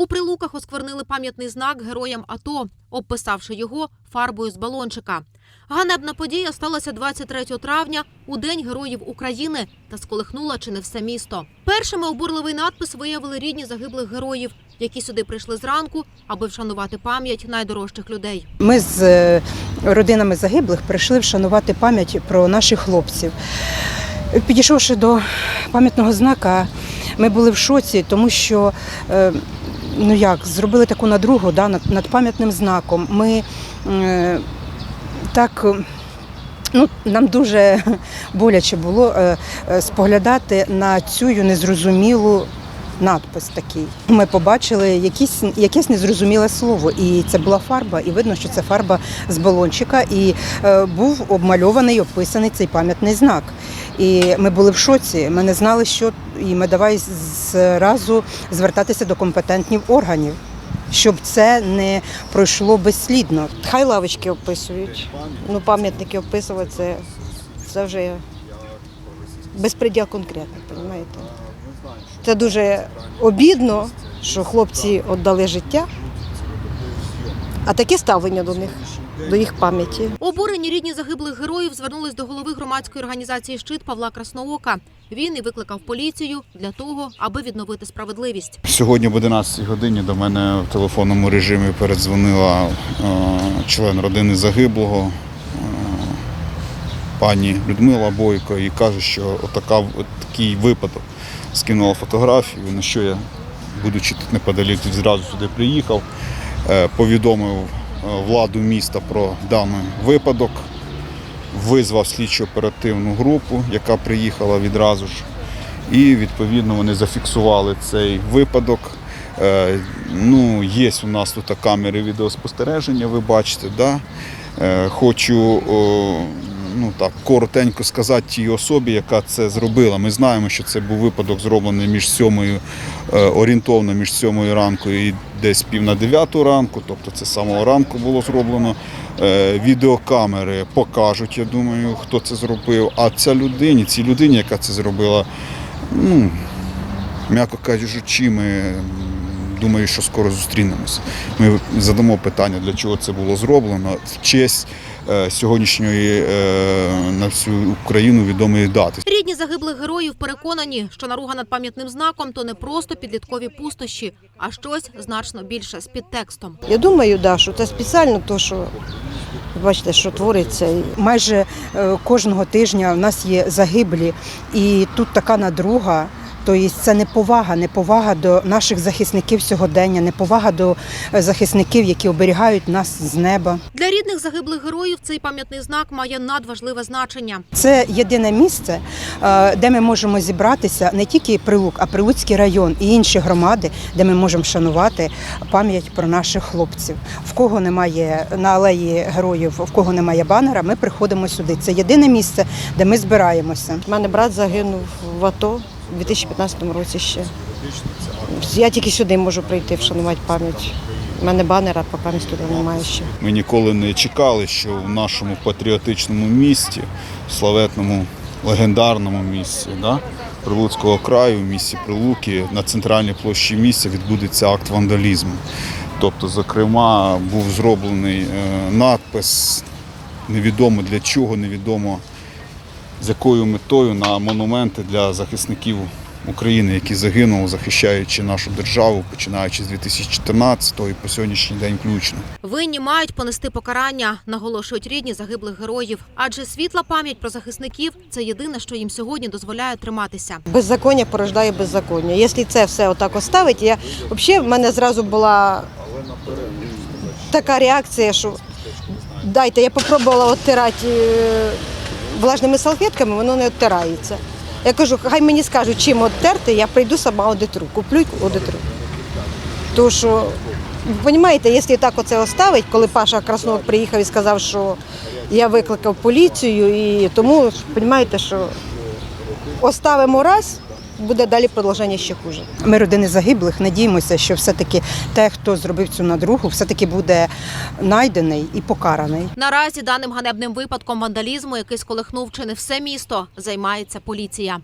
У прилуках осквернили пам'ятний знак героям АТО, обписавши його фарбою з балончика. Ганебна подія сталася 23 травня у День Героїв України та сколихнула чи не все місто. Першими обурливий надпис виявили рідні загиблих героїв, які сюди прийшли зранку, аби вшанувати пам'ять найдорожчих людей. Ми з е, родинами загиблих прийшли вшанувати пам'ять про наших хлопців. Підійшовши до пам'ятного знака, ми були в шоці, тому що е, ну як, зробили таку надругу да, над, над пам'ятним знаком. Ми е, так. Ну, нам дуже боляче було е, е, споглядати на цю незрозумілу надпис такий. Ми побачили якісь, якесь незрозуміле слово, і це була фарба, і видно, що це фарба з балончика, і е, був обмальований, описаний цей пам'ятний знак. І ми були в шоці, ми не знали, що і ми давай зразу звертатися до компетентних органів, щоб це не пройшло безслідно. Хай лавочки описують. Ну, пам'ятники описувати це, це вже безпреділ конкретний, розумієте? Це дуже обідно, що хлопці віддали життя, а таке ставлення до них, до їх пам'яті. Обурені рідні загиблих героїв звернулись до голови громадської організації Щит Павла Красноока. Він і викликав поліцію для того, аби відновити справедливість. Сьогодні об 11 годині до мене в телефонному режимі передзвонила е, член родини загиблого е, пані Людмила Бойко і каже, що отака, такий випадок скинула фотографію, на що я, будучи тут неподалік, зразу сюди приїхав, е, повідомив владу міста про даний випадок, визвав слідчо оперативну групу, яка приїхала відразу ж. І відповідно вони зафіксували цей випадок. Е, ну, є у нас тут камери відеоспостереження, ви бачите. Да? Е, хочу ну, так, коротенько сказати тій особі, яка це зробила. Ми знаємо, що це був випадок зроблений між сьомою, е, орієнтовно між сьомою ранку і десь пів на дев'яту ранку, тобто це самого ранку було зроблено. Е, Відеокамери покажуть, я думаю, хто це зробив. А ця людині, цій людині, яка це зробила, ну, м'яко кажучи, ми думаю, що скоро зустрінемося. Ми задамо питання, для чого це було зроблено в честь сьогоднішньої е, на всю Україну відомої дати. Рідні загиблих героїв переконані, що наруга над пам'ятним знаком то не просто підліткові пустощі, а щось значно більше з підтекстом. Я думаю, да, що це спеціально, то, що бачите, що твориться. Майже е, кожного тижня в нас є загиблі, і тут така надруга. Тобто це неповага, неповага до наших захисників сьогодення, неповага до е, захисників, які оберігають нас з неба. Для рідних загиблих героїв цей пам'ятний знак має надважливе значення. Це єдине місце, е, де ми можемо зібратися не тільки Прилук, а Прилуцький район і інші громади, де ми можемо вшанувати пам'ять про наших хлопців. В кого немає на алеї героїв, в кого немає банера, ми приходимо сюди. Це єдине місце, де ми збираємося. У мене брат загинув в АТО у 2015 році ще. Я тільки сюди можу прийти, вшанувати пам'ять. У мене банера, поки місць туди немає ще. Ми ніколи не чекали, що в нашому патріотичному місті, славетному легендарному місці, да, Прилуцького краю, місті Прилуки, на центральній площі місця відбудеться акт вандалізму. Тобто, зокрема, був зроблений е, надпис, невідомо для чого, невідомо з якою метою на монументи для захисників України, які загинули, захищаючи нашу державу, починаючи з 2014 і по сьогоднішній день включно. Винні мають понести покарання, наголошують рідні загиблих героїв. Адже світла пам'ять про захисників це єдине, що їм сьогодні дозволяє триматися. Беззаконня порождає беззаконня. Якщо це все отак оставить, я взагалі в мене зразу була така реакція, що дайте, я спробувала оттирати е, влажними салфетками, воно не оттирається. Я кажу, хай мені скажуть, чим оттерти, я прийду сама одитру, куплю й одитру. Тому що, розумієте, якщо так оце оставить, коли Паша Краснов приїхав і сказав, що я викликав поліцію, і тому розумієте, що оставимо раз, буде далі продовження ще хуже. Ми родини загиблих надіємося, що все-таки те, хто зробив цю надругу, все-таки буде найдений і покараний. Наразі даним ганебним випадком вандалізму, який сколихнув чи не все місто, займається поліція.